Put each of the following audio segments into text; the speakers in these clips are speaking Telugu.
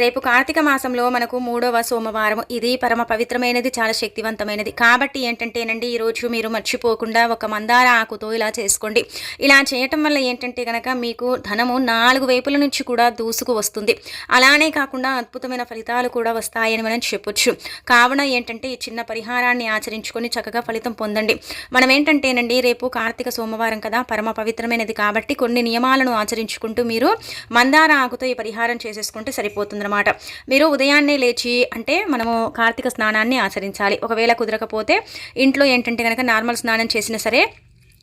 రేపు కార్తీక మాసంలో మనకు మూడవ సోమవారం ఇది పరమ పవిత్రమైనది చాలా శక్తివంతమైనది. కాబట్టి ఏంటంటేనండి ఈరోజు మీరు మర్చిపోకుండా ఒక మందార ఆకుతో ఇలా చేసుకోండి. ఇలా చేయటం వల్ల ఏంటంటే కనుక మీకు ధనము నాలుగు వైపుల నుంచి కూడా దూసుకు వస్తుంది. అలానే కాకుండా అద్భుతమైన ఫలితాలు కూడా వస్తాయని మనం చెప్పొచ్చు. కావున ఏంటంటే ఈ చిన్న పరిహారాన్ని ఆచరించుకొని చక్కగా ఫలితం పొందండి. మనం ఏంటంటేనండి రేపు కార్తీక సోమవారం కదా పరమ పవిత్రమైనది కాబట్టి కొన్ని నియమాలను ఆచరించుకుంటూ మీరు మందార ఆకుతో ఈ పరిహారం చేసేసుకుంటే సరిపోతుంది అనమాట మీరు ఉదయాన్నే లేచి అంటే మనము కార్తీక స్నానాన్ని ఆచరించాలి. ఒకవేళ కుదరకపోతే ఇంట్లో ఏంటంటే కనుక నార్మల్ స్నానం చేసినా సరే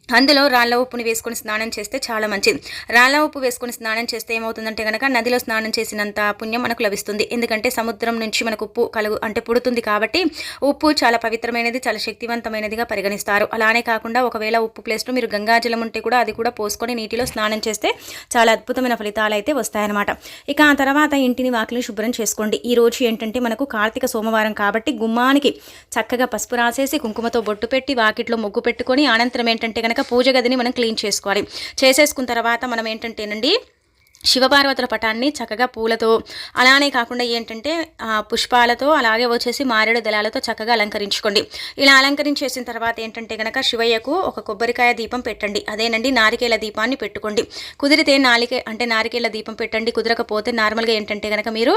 అందులో రాళ్ళ ఉప్పుని వేసుకొని స్నానం చేస్తే చాలా మంచిది. రాళ్ళ ఉప్పు వేసుకొని స్నానం చేస్తే ఏమవుతుందంటే కనుక నదిలో స్నానం చేసినంత పుణ్యం మనకు లభిస్తుంది. ఎందుకంటే సముద్రం నుంచి మనకు ఉప్పు కలుగు అంటే పుడుతుంది కాబట్టి ఉప్పు చాలా పవిత్రమైనది చాలా శక్తివంతమైనదిగా పరిగణిస్తారు. అలానే కాకుండా ఒకవేళ ఉప్పు ప్లేస్లో మీరు గంగాజలం ఉంటే కూడా అది కూడా పోసుకొని నీటిలో స్నానం చేస్తే చాలా అద్భుతమైన ఫలితాలు అయితే వస్తాయన్నమాట. ఇక ఆ తర్వాత ఇంటిని వాకిలిని శుభ్రం చేసుకోండి. ఈ రోజు ఏంటంటే మనకు కార్తీక సోమవారం కాబట్టి గుమ్మానికి చక్కగా పసుపు రాసేసి కుంకుమతో బొట్టు పెట్టి వాకిట్లో ముగ్గు పెట్టుకొని అనంతరం ఏంటంటే కనుక పూజ గదిని మనం క్లీన్ చేసుకోవాలి. చేసేసుకున్న తర్వాత మనం ఏంటంటేనండి శివపార్వతుల పటాన్ని చక్కగా పూలతో అలానే కాకుండా ఏంటంటే పుష్పాలతో అలాగే వచ్చేసి మారేడు దళాలతో చక్కగా అలంకరించుకోండి. ఇలా అలంకరించేసిన తర్వాత ఏంటంటే కనుక శివయ్యకు ఒక కొబ్బరికాయ దీపం పెట్టండి. అదేనండి నారికేల దీపాన్ని పెట్టుకోండి. కుదిరితే నాలికే అంటే నారికేల దీపం పెట్టండి. కుదరకపోతే నార్మల్గా ఏంటంటే కనుక మీరు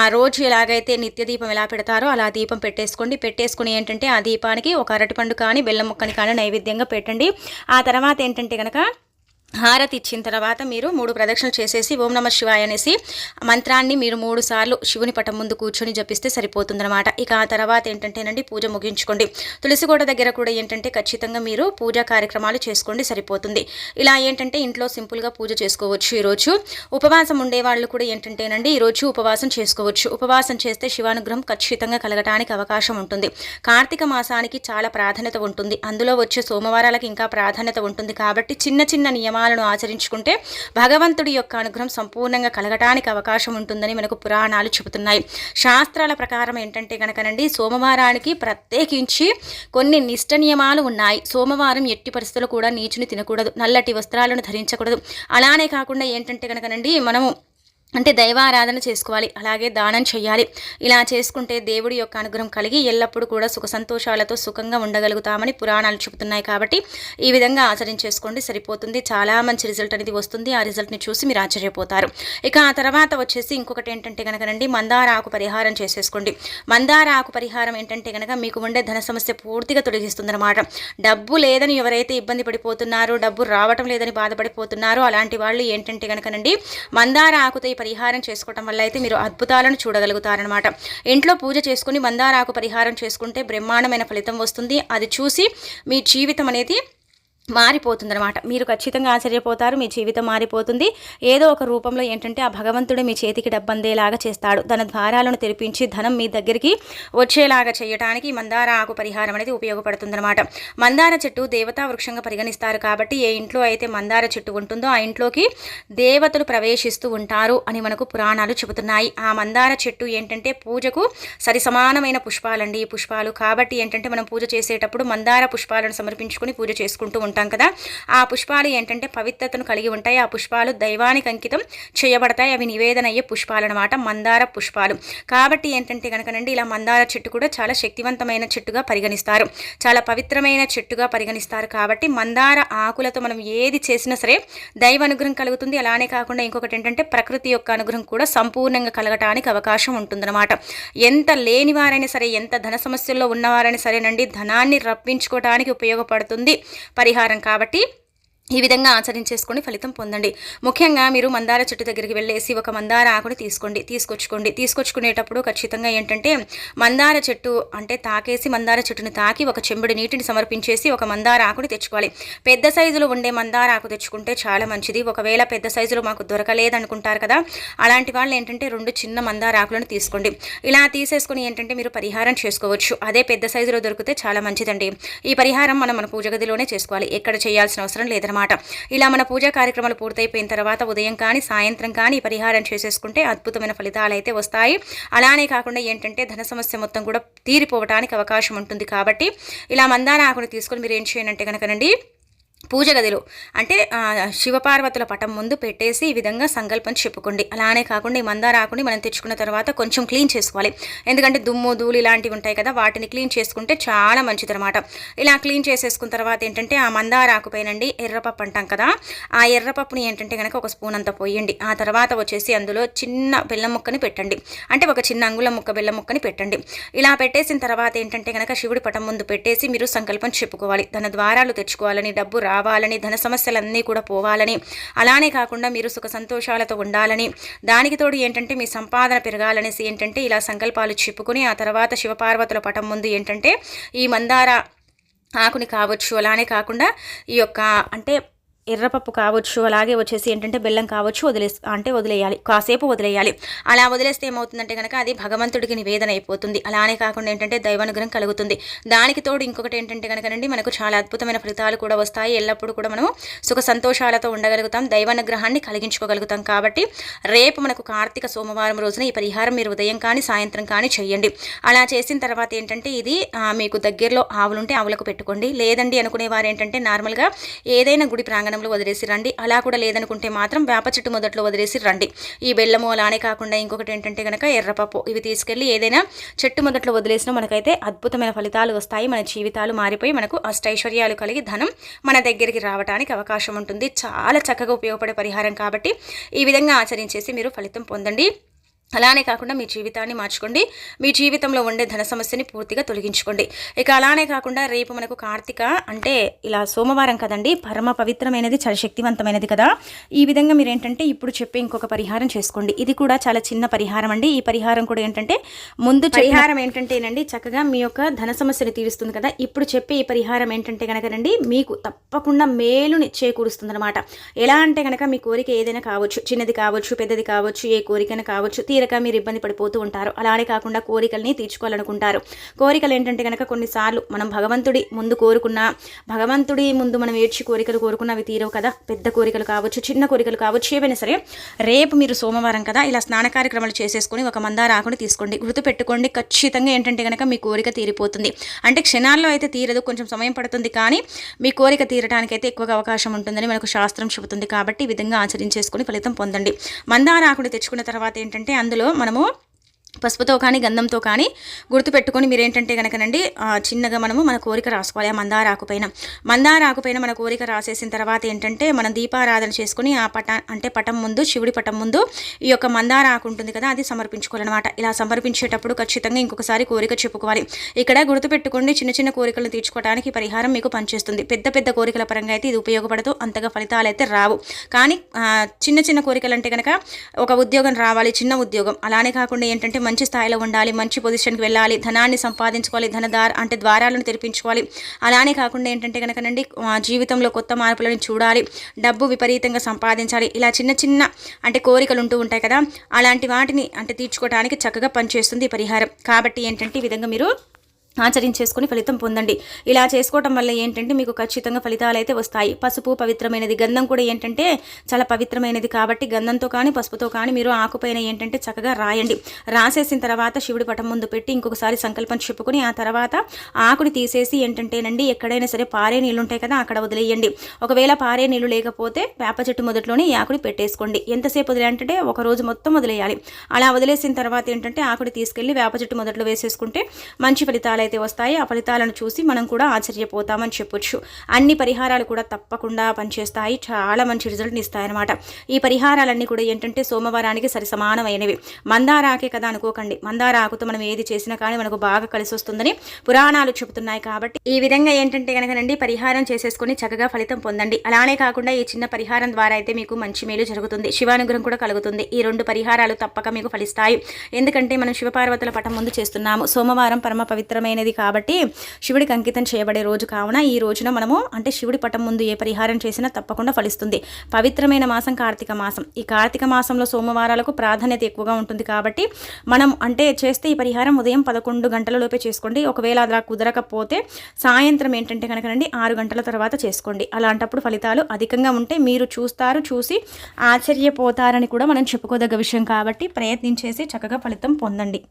ఆ రోజు ఎలాగైతే నిత్య దీపం ఎలా పెడతారో అలా దీపం పెట్టేసుకోండి. పెట్టేసుకుని ఏంటంటే ఆ దీపానికి ఒక అరటిపండు కానీ బెల్లం ముక్కని కానీ నైవేద్యంగా పెట్టండి. ఆ తర్వాత ఏంటంటే కనుక హారతి ఇచ్చిన తర్వాత మీరు మూడు ప్రదక్షిణలు చేసేసి ఓం నమ శివాయ అనేసి మంత్రాన్ని మీరు మూడు సార్లు శివుని పటం ముందు కూర్చొని జపిస్తే సరిపోతుందన్నమాట. ఇక ఆ తర్వాత ఏంటంటేనండి పూజ ముగించుకోండి. తులసిగోడ దగ్గర కూడా ఏంటంటే ఖచ్చితంగా మీరు పూజా కార్యక్రమాలు చేసుకోండి సరిపోతుంది. ఇలా ఏంటంటే ఇంట్లో సింపుల్గా పూజ చేసుకోవచ్చు ఈరోజు. ఉపవాసం ఉండే వాళ్ళు కూడా ఏంటంటేనండి ఈరోజు ఉపవాసం చేసుకోవచ్చు. ఉపవాసం చేస్తే శివానుగ్రహం ఖచ్చితంగా కలగటానికి అవకాశం ఉంటుంది. కార్తీక మాసానికి చాలా ప్రాధాన్యత ఉంటుంది. అందులో వచ్చే సోమవారాలకు ఇంకా ప్రాధాన్యత ఉంటుంది. కాబట్టి చిన్న చిన్న నియమాలు నియమాలను ఆచరించుకుంటే భగవంతుడి యొక్క అనుగ్రహం సంపూర్ణంగా కలగటానికి అవకాశం ఉంటుందని మనకు పురాణాలు చెబుతున్నాయి. శాస్త్రాల ప్రకారం ఏంటంటే కనుకనండి సోమవారానికి ప్రత్యేకించి కొన్ని నిష్ట నియమాలు ఉన్నాయి. సోమవారం ఎట్టి పరిస్థితులు కూడా నీచుని తినకూడదు. నల్లటి వస్త్రాలను ధరించకూడదు. అలానే కాకుండా ఏంటంటే కనుకనండి మనము అంటే దైవారాధన చేసుకోవాలి అలాగే దానం చేయాలి ఇలా చేసుకుంటే దేవుడి యొక్క అనుగ్రహం కలిగి ఎల్లప్పుడూ కూడా సుఖ సంతోషాలతో సుఖంగా ఉండగలుగుతామని పురాణాలు చెబుతున్నాయి కాబట్టి ఈ విధంగా ఆచరించేసుకోండి సరిపోతుంది. చాలా మంచి రిజల్ట్ అనేది వస్తుంది. ఆ రిజల్ట్ని చూసి మీరు ఆశ్చర్యపోతారు. ఇక ఆ తర్వాత వచ్చేసి ఇంకొకటి ఏంటంటే కనుకనండి మందార ఆకు పరిహారం చేసేసుకోండి. మందార ఆకు పరిహారం ఏంటంటే కనుక మీకు ఉండే ధన సమస్య పూర్తిగా తొలగిస్తుందన్నమాట. డబ్బు లేదని ఎవరైతే ఇబ్బంది పడిపోతున్నారో డబ్బు రావటం లేదని బాధపడిపోతున్నారో అలాంటి వాళ్ళు ఏంటంటే కనుకనండి మందార ఆకుతో పరిహారం చేసుకోవటం వల్ల అయితే మీరు అద్భుతాలను చూడగలుగుతారనమాట ఇంట్లో పూజ చేసుకుని మందారాకు పరిహారం చేసుకుంటే బ్రహ్మాండమైన ఫలితం వస్తుంది. అది చూసి మీ జీవితం అనేది మారిపోతుందనమాట మీరు ఖచ్చితంగా ఆశ్చర్యపోతారు మీ జీవితం మారిపోతుంది. ఏదో ఒక రూపంలో ఏంటంటే ఆ భగవంతుడు మీ చేతికి డబ్బందేలాగా చేస్తాడు. తన ద్వారాలను తెరిపించి ధనం మీ దగ్గరికి వచ్చేలాగా చేయడానికి మందార ఆకు పరిహారం అనేది ఉపయోగపడుతుందనమాట మందార చెట్టు దేవతా వృక్షంగా పరిగణిస్తారు కాబట్టి ఏ ఇంట్లో అయితే మందార చెట్టు ఉంటుందో ఆ ఇంట్లోకి దేవతలు ప్రవేశిస్తూ ఉంటారు అని మనకు పురాణాలు చెబుతున్నాయి. ఆ మందార చెట్టు ఏంటంటే పూజకు సరి సమానమైన పుష్పాలండి. ఈ పుష్పాలు కాబట్టి ఏంటంటే మనం పూజ చేసేటప్పుడు మందార పుష్పాలను సమర్పించుకొని పూజ చేసుకుంటూ ఉంటాం. ఉంటాం కదా. ఆ పుష్పాలు ఏంటంటే పవిత్రతను కలిగి ఉంటాయి. ఆ పుష్పాలు దైవానికి అంకితం చేయబడతాయి. అవి నివేదన అయ్యే పుష్పాలు అనమాట మందార పుష్పాలు. కాబట్టి ఏంటంటే కనుకనండి ఇలా మందార చెట్టు కూడా చాలా శక్తివంతమైన చెట్టుగా పరిగణిస్తారు. చాలా పవిత్రమైన చెట్టుగా పరిగణిస్తారు. కాబట్టి మందార ఆకులతో మనం ఏది చేసినా సరే దైవ అనుగ్రహం కలుగుతుంది. అలానే కాకుండా ఇంకొకటి ఏంటంటే ప్రకృతి యొక్క అనుగ్రహం కూడా సంపూర్ణంగా కలగటానికి అవకాశం ఉంటుందన్నమాట. ఎంత లేనివారైనా సరే ఎంత ధన సమస్యల్లో ఉన్నవారైనా సరేనండి ధనాన్ని రప్పించుకోవడానికి ఉపయోగపడుతుంది. పరిహారం పరిహారం కాబట్టి ఈ విధంగా ఆచరించేసుకొని ఫలితం పొందండి. ముఖ్యంగా మీరు మందార చెట్టు దగ్గరికి వెళ్ళేసి ఒక మందార ఆకుని తీసుకోండి తీసుకొచ్చుకోండి. తీసుకొచ్చుకునేటప్పుడు ఖచ్చితంగా ఏంటంటే మందార చెట్టు అంటే తాకేసి మందార చెట్టుని తాకి ఒక చెంబుడి నీటిని సమర్పించేసి ఒక మందార ఆకుని తెచ్చుకోవాలి. పెద్ద సైజులో ఉండే మందార ఆకు తెచ్చుకుంటే చాలా మంచిది. ఒకవేళ పెద్ద సైజులో మాకు దొరకలేదనుకుంటారు కదా అలాంటి వాళ్ళు ఏంటంటే రెండు చిన్న మందార ఆకులను తీసుకోండి. ఇలా తీసేసుకుని ఏంటంటే మీరు పరిహారం చేసుకోవచ్చు. అదే పెద్ద సైజులో దొరికితే చాలా మంచిదండి. ఈ పరిహారం మనం మన పూజ గదిలోనే చేసుకోవాలి. ఎక్కడ చేయాల్సిన అవసరం లేదన్నమాట అన్నమాట. ఇలా మన పూజా కార్యక్రమాలు పూర్తయిపోయిన తర్వాత ఉదయం కానీ సాయంత్రం కానీ పరిహారం చేసేసుకుంటే అద్భుతమైన ఫలితాలు అయితే వస్తాయి. అలానే కాకుండా ఏంటంటే ధన సమస్య మొత్తం కూడా తీరిపోవడానికి అవకాశం ఉంటుంది కాబట్టి ఇలా మందాన ఆకుని తీసుకొని మీరు ఏం చేయనంటే కనుకనండి పూజ గదిలో. అంటే శివపార్వతుల పటం ముందు పెట్టేసి ఈ విధంగా సంకల్పం చెప్పుకోండి. అలానే కాకుండా ఈ మందా రాకుండా మనం తెచ్చుకున్న తర్వాత కొంచెం క్లీన్ చేసుకోవాలి. ఎందుకంటే దుమ్ము ధూళి ఇలాంటివి ఉంటాయి కదా వాటిని క్లీన్ చేసుకుంటే చాలా మంచిది అనమాట ఇలా క్లీన్ చేసేసుకున్న తర్వాత ఏంటంటే ఆ మందార ఆకు ఎర్రపప్పు అంటాం కదా ఆ ఎర్రపప్పుని ఏంటంటే కనుక ఒక స్పూన్ అంతా పోయండి. ఆ తర్వాత వచ్చేసి అందులో చిన్న బెల్లం ముక్కని పెట్టండి. అంటే ఒక చిన్న అంగుళం ముక్క బెల్లం ముక్కని పెట్టండి. ఇలా పెట్టేసిన తర్వాత ఏంటంటే కనుక శివుడి పటం ముందు పెట్టేసి మీరు సంకల్పం చెప్పుకోవాలి. ధన ద్వారాలు తెచ్చుకోవాలని డబ్బు రావాలని ధన సమస్యలన్నీ కూడా పోవాలని. అలానే కాకుండా మీరు సుఖ సంతోషాలతో ఉండాలని దానికి తోడు ఏంటంటే మీ సంపాదన పెరగాలనేసి ఏంటంటే ఇలా సంకల్పాలు చెప్పుకుని ఆ తర్వాత శివపార్వతుల పటం ముందు ఏంటంటే ఈ మందార ఆకుని కావచ్చు. అలానే కాకుండా ఈ యొక్క అంటే ఎర్రపప్పు కావచ్చు అలాగే వచ్చేసి ఏంటంటే బెల్లం కావచ్చు వదిలే అంటే వదిలేయాలి కాసేపు వదిలేయాలి. అలా వదిలేస్తే ఏమవుతుందంటే కనుక అది భగవంతుడికి నివేదన అయిపోతుంది. అలానే కాకుండా ఏంటంటే దైవానుగ్రహం కలుగుతుంది. దానికి తోడు ఇంకొకటి ఏంటంటే కనుకనండి మనకు చాలా అద్భుతమైన ఫలితాలు కూడా వస్తాయి. ఎల్లప్పుడూ కూడా మనం సుఖ సంతోషాలతో ఉండగలుగుతాం దైవానుగ్రహాన్ని కలిగించుకోగలుగుతాం కాబట్టి రేపు మనకు కార్తీక సోమవారం రోజున ఈ పరిహారం మీరు ఉదయం కానీ సాయంత్రం కానీ చేయండి. అలా చేసిన తర్వాత ఏంటంటే ఇది మీకు దగ్గరలో ఆవులుంటే ఆవులకు పెట్టుకోండి. లేదండి అనుకునే వారు ఏంటంటే నార్మల్గా ఏదైనా గుడి ప్రాంగణం ప్రాంగణంలో వదిలేసి రండి. అలా కూడా లేదనుకుంటే మాత్రం వేప చెట్టు మొదట్లో వదిలేసి రండి. ఈ బెల్లము అలానే కాకుండా ఇంకొకటి ఏంటంటే కనుక ఎర్రపప్పు ఇవి తీసుకెళ్ళి ఏదైనా చెట్టు మొదట్లో వదిలేసినా మనకైతే అద్భుతమైన ఫలితాలు వస్తాయి. మన జీవితాలు మారిపోయి మనకు అష్టైశ్వర్యాలు కలిగి ధనం మన దగ్గరికి రావడానికి అవకాశం ఉంటుంది. చాలా చక్కగా ఉపయోగపడే పరిహారం కాబట్టి ఈ విధంగా ఆచరించేసి మీరు ఫలితం పొందండి. అలానే కాకుండా మీ జీవితాన్ని మార్చుకోండి. మీ జీవితంలో ఉండే ధన సమస్యని పూర్తిగా తొలగించుకోండి. ఇక అలానే కాకుండా రేపు మనకు కార్తీక అంటే ఇలా సోమవారం కదండి. పరమ పవిత్రమైనది చాలా శక్తివంతమైనది కదా. ఈ విధంగా మీరు ఏంటంటే ఇప్పుడు చెప్పే ఇంకొక పరిహారం చేసుకోండి. ఇది కూడా చాలా చిన్న పరిహారం అండి. ఈ పరిహారం కూడా ఏంటంటే ముందు పరిహారం ఏంటంటేనండి చక్కగా మీ యొక్క ధన సమస్యని తీరుస్తుంది కదా. ఇప్పుడు చెప్పే ఈ పరిహారం ఏంటంటే కనుకనండి మీకు తప్పకుండా మేలుని చేకూరుస్తుంది అనమాట ఎలా అంటే కనుక మీ కోరిక ఏదైనా కావచ్చు చిన్నది కావచ్చు పెద్దది కావచ్చు ఏ కోరికైనా కావచ్చు తీరక మీరు ఇబ్బంది పడిపోతూ ఉంటారు. అలానే కాకుండా కోరికల్ని తీర్చుకోవాలనుకుంటారు. కోరికలు ఏంటంటే కనుక కొన్నిసార్లు మనం భగవంతుడి ముందు కోరుకున్న భగవంతుడి ముందు మనం ఏడ్చి కోరికలు కోరుకున్న అవి తీరవు కదా. పెద్ద కోరికలు కావచ్చు చిన్న కోరికలు కావచ్చు ఏవైనా సరే రేపు మీరు సోమవారం కదా ఇలా స్నాన కార్యక్రమాలు చేసేసుకొని ఒక మందార ఆకుని తీసుకోండి. గుర్తుపెట్టుకోండి ఖచ్చితంగా ఏంటంటే కనుక మీ కోరిక తీరిపోతుంది. అంటే క్షణాల్లో అయితే తీరదు కొంచెం సమయం పడుతుంది కానీ మీ కోరిక తీరడానికి అయితే ఎక్కువగా అవకాశం ఉంటుందని మనకు శాస్త్రం చెబుతుంది కాబట్టి ఈ విధంగా ఆచరించేసుకొని ఫలితం పొందండి. మందార ఆకుని తెచ్చుకున్న తర్వాత ఏంటంటే అందులో మనము పసుపుతో కానీ గంధంతో కానీ గుర్తుపెట్టుకొని మీరు ఏంటంటే కనుకనండి చిన్నగా మనము మన కోరిక రాసుకోవాలి. ఆ మందార ఆకుపైన మందార ఆకుపైన మన కోరిక రాసేసిన తర్వాత ఏంటంటే మనం దీపారాధన చేసుకుని ఆ పట అంటే పటం ముందు శివుడి పటం ముందు ఈ యొక్క మందార ఆకు ఉంటుంది కదా అది సమర్పించుకోవాలన్నమాట. ఇలా సమర్పించేటప్పుడు ఖచ్చితంగా ఇంకొకసారి కోరిక చెప్పుకోవాలి. ఇక్కడ గుర్తుపెట్టుకోండి చిన్న చిన్న కోరికలను తీర్చుకోవడానికి పరిహారం మీకు పనిచేస్తుంది. పెద్ద పెద్ద కోరికల పరంగా అయితే ఇది ఉపయోగపడదు అంతగా ఫలితాలు అయితే రావు. కానీ చిన్న చిన్న కోరికలు అంటే కనుక ఒక ఉద్యోగం రావాలి చిన్న ఉద్యోగం. అలానే కాకుండా ఏంటంటే మంచి స్థాయిలో ఉండాలి మంచి పొజిషన్కి వెళ్ళాలి ధనాన్ని సంపాదించుకోవాలి ధనదార అంటే ద్వారాలను తెరిపించుకోవాలి. అలానే కాకుండా ఏంటంటే కనుకనండి జీవితంలో కొత్త మార్పులను చూడాలి డబ్బు విపరీతంగా సంపాదించాలి. ఇలా చిన్న చిన్న అంటే కోరికలు ఉంటూ ఉంటాయి కదా అలాంటి వాటిని అంటే తీర్చుకోవడానికి చక్కగా పనిచేస్తుంది ఈ పరిహారం. కాబట్టి ఏంటంటే ఈ విధంగా మీరు ఆచరించేసుకుని ఫలితం పొందండి. ఇలా చేసుకోవటం వల్ల ఏంటంటే మీకు ఖచ్చితంగా ఫలితాలు అయితే వస్తాయి. పసుపు పవిత్రమైనది గంధం కూడా ఏంటంటే చాలా పవిత్రమైనది కాబట్టి గంధంతో కానీ పసుపుతో కానీ మీరు ఆకుపైన ఏంటంటే చక్కగా రాయండి. రాసేసిన తర్వాత శివుడి పటం ముందు పెట్టి ఇంకొకసారి సంకల్పం చెప్పుకొని ఆ తర్వాత ఆకుని తీసేసి ఏంటంటేనండి ఎక్కడైనా సరే పారే నీళ్ళు ఉంటాయి కదా అక్కడ వదిలేయండి. ఒకవేళ పారే నీళ్ళు లేకపోతే వేప చెట్టు మొదట్లోనే ఈ ఆకుని పెట్టేసుకోండి. ఎంతసేపు వదిలేంటే ఒక రోజు మొత్తం వదిలేయాలి. అలా వదిలేసిన తర్వాత ఏంటంటే ఆకుని తీసుకెళ్ళి వేప చెట్టు మొదట్లో వేసేసుకుంటే మంచి ఫలితాలు అయితే వస్తాయి ఆ ఫలితాలను చూసి మనం కూడా ఆశ్చర్యపోతామని చెప్పొచ్చు. అన్ని పరిహారాలు కూడా తప్పకుండా పనిచేస్తాయి. చాలా మంచి రిజల్ట్ని ఇస్తాయన్నమాట. ఈ పరిహారాలన్నీ కూడా ఏంటంటే సోమవారానికి సరి సమానమైనవి మందార ఆకే కదా అనుకోకండి. మందార ఆకుతో మనం ఏది చేసినా కానీ మనకు బాగా కలిసి వస్తుందని పురాణాలు చెబుతున్నాయి కాబట్టి ఈ విధంగా ఏంటంటే కనుకనండి పరిహారం చేసేసుకొని చక్కగా ఫలితం పొందండి. అలానే కాకుండా ఈ చిన్న పరిహారం ద్వారా అయితే మీకు మంచి మేలు జరుగుతుంది. శివానుగ్రహం కూడా కలుగుతుంది. ఈ రెండు పరిహారాలు తప్పక మీకు ఫలిస్తాయి. ఎందుకంటే మనం శివపార్వతుల పటం ముందు చేస్తున్నాము. సోమవారం పరమ ముఖ్యమైనది కాబట్టి శివుడికి అంకితం చేయబడే రోజు కావున ఈ రోజున మనము అంటే శివుడి పటం ముందు ఏ పరిహారం చేసినా తప్పకుండా ఫలిస్తుంది. పవిత్రమైన మాసం కార్తీక మాసం. ఈ కార్తీక మాసంలో సోమవారాలకు ప్రాధాన్యత ఎక్కువగా ఉంటుంది కాబట్టి మనం అంటే చేస్తే ఈ పరిహారం ఉదయం పదకొండు గంటల లోపే చేసుకోండి. ఒకవేళ అలా కుదరకపోతే సాయంత్రం ఏంటంటే కనుకనండి ఆరు గంటల తర్వాత చేసుకోండి. అలాంటప్పుడు ఫలితాలు అధికంగా ఉంటే మీరు చూస్తారు చూసి ఆశ్చర్యపోతారని కూడా మనం చెప్పుకోదగ్గ విషయం కాబట్టి ప్రయత్నించేసి చక్కగా ఫలితం పొందండి.